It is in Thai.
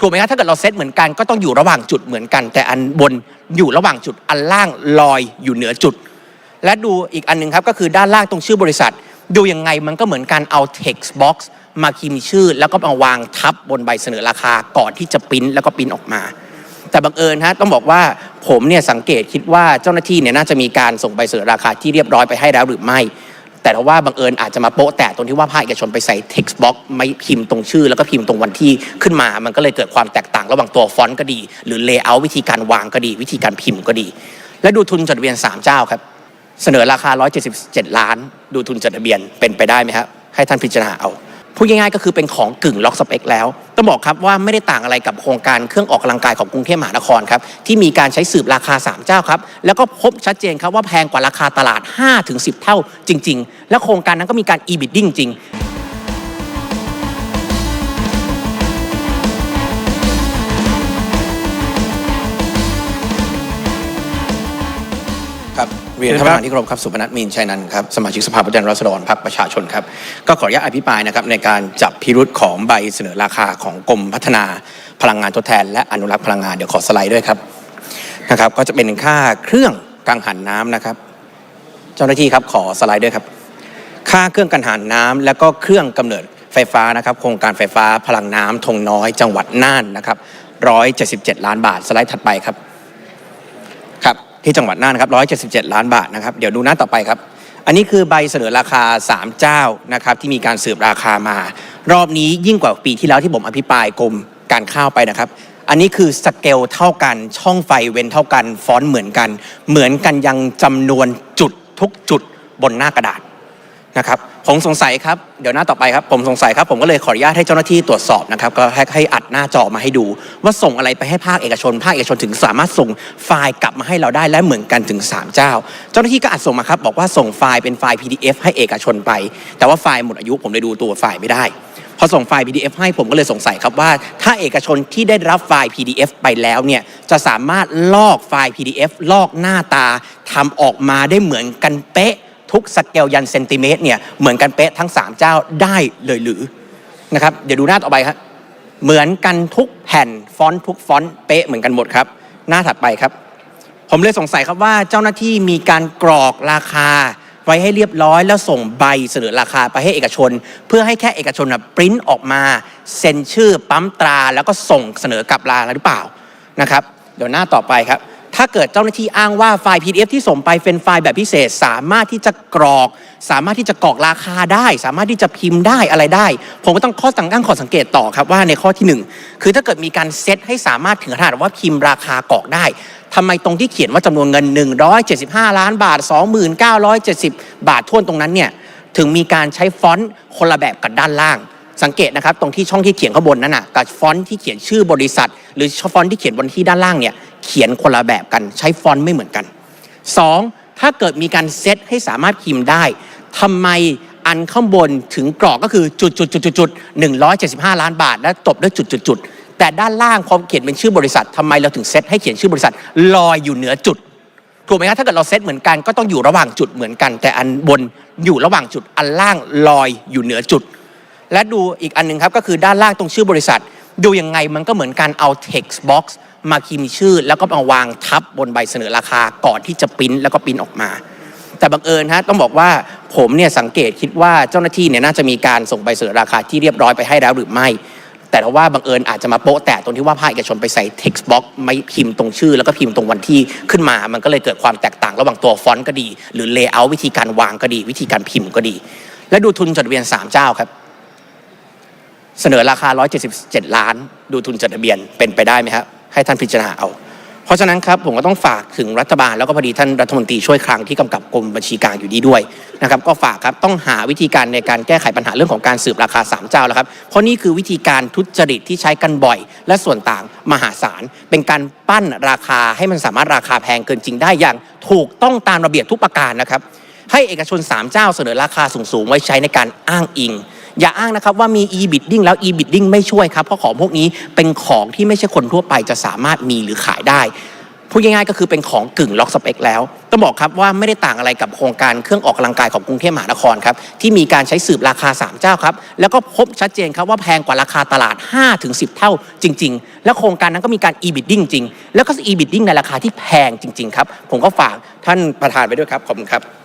ถูกไหมครับถ้าเกิดเราเซตเหมือนกันก็ต้องอยู่ระหว่างจุดเหมือนกัน แต่อันบนอยู่ระหว่างจุดอันล่างลอยอยู่เหนือจุด และดูอีกอันหนึงครับก็คือด้านล่างตรงชื่อบริษัท ดูยังไงมันก็เหมือนการเอา text box มาพิมพ์ชื่อ แล้วก็มาวางทับบนใบเสนอราคาก่อนที่จะปิ้นแล้วก็ปิ้นออกมา แต่บังเอิญฮะต้องบอกว่าผมเนี่ยสังเกตคิดว่าเจ้าหน้าที่เนี่ยน่าจะมีการส่งใบเสนอราคาที่เรียบร้อยไปให้แล้วหรือไม่ แต่ว่าบังเอิญอาจจะมาโป๊ะแตะตรงที่ว่าภาคเอกชนไปใส่ text box ไม่พิมพ์ตรงชื่อ แล้วก็พิมพ์ตรงวันที่ขึ้นมา มันก็เลยเกิดความแตกต่างระหว่างตัวฟอนต์ก็ดี หรือ layout วิธีการวางก็ดี วิธีการพิมพ์ก็ดี และดูทุนจดทะเบียน 3 เจ้าครับ เสนอราคา 177 ล้าน ดูทุนจดทะเบียนเป็นไปได้ไหมครับให้ท่านพิจารณาเอาพูดง่ายๆก็คือเป็นของกึ่งล็อกสเปคแล้ว ต้องบอกครับว่าไม่ได้ต่างอะไรกับโครงการเครื่องออกกำลังกายของกรุงเทพมหานครครับที่มีการใช้สืบราคา 3 เจ้าครับแล้วก็พบชัดเจนครับว่าแพงกว่าราคาตลาด 5-10 เท่าจริง ๆ และโครงการนั้นก็มีการ e-bidding จริง เรียนท่านประธานที่เคารพครับสุพนัทมีนชัยนันท์ครับสมาชิกสภาผู้แทนราษฎรพรรคประชาชนครับก็ขออนุญาตอภิปรายนะครับในการจับพิรุษของใบเสนอราคาของกรมพัฒนาพลังงานทดแทน และอนุรักษ์พลังงานเดี๋ยวขอสไลด์ด้วยครับนะครับก็จะเป็นค่าเครื่องกังหันน้ำนะครับ เจ้าหน้าที่ครับขอสไลด์ด้วยครับ ค่าเครื่องกังหันน้ำและก็เครื่องกำเนิดไฟฟ้านะครับ โครงการไฟฟ้าพลังน้ำทงน้อยจังหวัดน่านนะครับ177 ล้านบาทสไลด์ถัดไปครับ ที่จังหวัดน่านครับ177 ล้านบาทนะครับ เดี๋ยวดูหน้าต่อไปครับ อันนี้คือใบเสนอราคา 3 เจ้านะครับที่มีการสืบราคามา รอบนี้ยิ่งกว่าปีที่แล้วที่ผมอภิปรายกรมการข้าวไปนะครับ อันนี้คือสเกลเท่ากัน ช่องไฟเว้นเท่ากัน ฟอนต์เหมือนกัน เหมือนกันยังจำนวนจุดทุกจุดบนหน้ากระดาษนะครับ ผมสงสัยครับ เดี๋ยวหน้าต่อไปครับ ผมสงสัยครับ ผมก็เลยขออนุญาตให้เจ้าหน้าที่ตรวจสอบนะครับ ก็ให้ให้อัดหน้าจอมาให้ดู ว่าส่งอะไรไปให้ภาคเอกชน ภาคเอกชนถึงสามารถส่งไฟล์กลับมาให้เราได้และเหมือนกันถึง 3 เจ้า เจ้าหน้าที่ก็อัดส่งมาครับ บอกว่าส่งไฟล์เป็นไฟล์ PDF ให้เอกชนไป แต่ว่าไฟล์หมดอายุผมเลยดูตัวไฟล์ไม่ได้ พอส่งไฟล์ PDF ให้ผมก็เลยสงสัยครับว่า ถ้าเอกชนที่ได้รับไฟล์ PDF ไปแล้วเนี่ย จะสามารถลอกไฟล์ PDF ลอกหน้าตาทำออกมาได้เหมือนกันเป๊ะ ทุกสเกลยันเซนติเมตรเนี่ยเหมือนกันเป๊ะทั้ง 3 เจ้าได้เลยหรือนะครับเดี๋ยวดูหน้าต่อไปครับเหมือนกันทุกแผ่นฟอนต์ทุกฟอนต์เป๊ะเหมือนกันหมดครับ หน้าถัดไปครับ ผมเลยสงสัยครับว่าเจ้าหน้าที่มีการกรอกราคาไว้ให้เรียบร้อย แล้วส่งใบเสนอราคาไปให้เอกชน เพื่อให้แค่เอกชนนะปริ้นออกมาเซ็นชื่อปั๊มตรา แล้วก็ส่งเสนอกลับลาหรือเปล่านะครับ เดี๋ยวหน้าต่อไปครับ ถ้าเกิดเจ้าหน้าที่อ้างว่าไฟล์ PDF ที่ส่งไปเป็นไฟล์แบบพิเศษ สามารถที่จะกรอก สามารถที่จะกรอกราคาได้ สามารถที่จะพิมพ์ได้อะไรได้ ผมก็ต้องข้อสังตั้งข้อสังเกตต่อครับว่าในข้อที่หนึ่งคือถ้าเกิดมีการเซตให้สามารถถึงขนาดว่าพิมพ์ราคากรอกได้ทำไมตรงที่เขียนว่าจำนวนเงิน 175 ล้านบาท 2970 บาทท่วนตรงนั้นเนี่ยถึงมีการใช้ฟอนต์คนละแบบกับด้านล่าง สังเกตนะครับ ตรงที่ช่องที่เขียนข้างบนนั้นน่ะกับฟอนต์ที่เขียนชื่อบริษัท หรือฟอนต์ที่เขียนบนที่ด้านล่างเนี่ย เขียนคนละแบบกัน ใช้ฟอนต์ไม่เหมือนกัน 2. ถ้าเกิดมีการเซตให้สามารถพิมพ์ได้ทำไมอันข้างบนถึงกรอกก็คือจุดจุดจุดจุดจุดหนึ่งร้อยเจ็ดสิบห้าล้านบาท และตบด้วยจุดจุดจุดแต่ด้านล่างพอเขียนเป็นชื่อบริษัททำไมเราถึงเซตให้เขียนชื่อบริษัทลอยอยู่เหนือจุดถูกไหมครับถ้าเกิดเราเซตเหมือนกันก็ต้องอยู่ระหว่างจุดเหมือนกัน แต่อันบนอยู่ระหว่างจุดอันล่างลอยอยู่เหนือจุด และดูอีกอันหนึงครับก็คือด้านล่างตรงชื่อบริษัท ดูยังไงมันก็เหมือนการเอา text box มาพิมพ์ชื่อ แล้วก็มาวางทับบนใบเสนอราคาก่อนที่จะปริ้นแล้วก็ปริ้นออกมา แต่บังเอิญฮะต้องบอกว่าผมเนี่ยสังเกตคิดว่าเจ้าหน้าที่เนี่ยน่าจะมีการส่งใบเสนอราคาที่เรียบร้อยไปให้แล้วหรือไม่ แต่ว่าบังเอิญอาจจะมาโป๊ะแตะตรงที่ว่าภาคเอกชนไปใส่ text box ไม่พิมพ์ตรงชื่อ แล้วก็พิมพ์ตรงวันที่ขึ้นมา มันก็เลยเกิดความแตกต่างระหว่างตัวฟอนต์ก็ดี หรือ layout วิธีการวางก็ดี วิธีการพิมพ์ก็ดี และดูทุนจดทะเบียน3เจ้าครับ เสนอราคา 177 ล้าน ดูทุนจดทะเบียนเป็นไปได้ไหมครับให้ท่านพิจารณาเอา เพราะฉะนั้นครับผมก็ต้องฝากถึงรัฐบาลแล้วก็พอดีท่านรัฐมนตรีช่วยคลังที่กำกับกรมบัญชีกลางอยู่ดีด้วยนะครับก็ฝากครับต้องหาวิธีการในการแก้ไขปัญหาเรื่องของการสืบราคา 3 เจ้าแล้วครับเพราะนี่คือวิธีการทุจริตที่ใช้กันบ่อย และส่วนต่างมหาศาล เป็นการปั้นราคาให้มันสามารถราคาแพงเกินจริงได้อย่าง ถูกต้องตามระเบียบทุกประการนะครับให้เอกชน 3 เจ้าเสนอราคาสูงๆไว้ใช้ในการอ้างอิง อย่าอ้างนะครับว่ามี e-bidding แล้ว e-bidding ไม่ช่วยครับ เพราะของพวกนี้เป็นของที่ไม่ใช่คนทั่วไปจะสามารถมีหรือขายได้พูดง่ายๆก็คือเป็นของกึ่งล็อกสเปคแล้วต้องบอกครับว่าไม่ได้ต่างอะไรกับโครงการเครื่องออกกำลังกายของกรุงเทพมหานครครับที่มีการใช้สืบราคา 3 เจ้าครับแล้วก็พบชัดเจนครับว่าแพงกว่าราคาตลาด 5-10 เท่าจริง ๆ แล้วโครงการนั้นก็มีการ e-bidding จริง แล้วก็ e-bidding ในราคาที่แพงจริง ๆ ครับ ผมก็ฝากท่านประธานไปด้วยครับขอบคุณครับ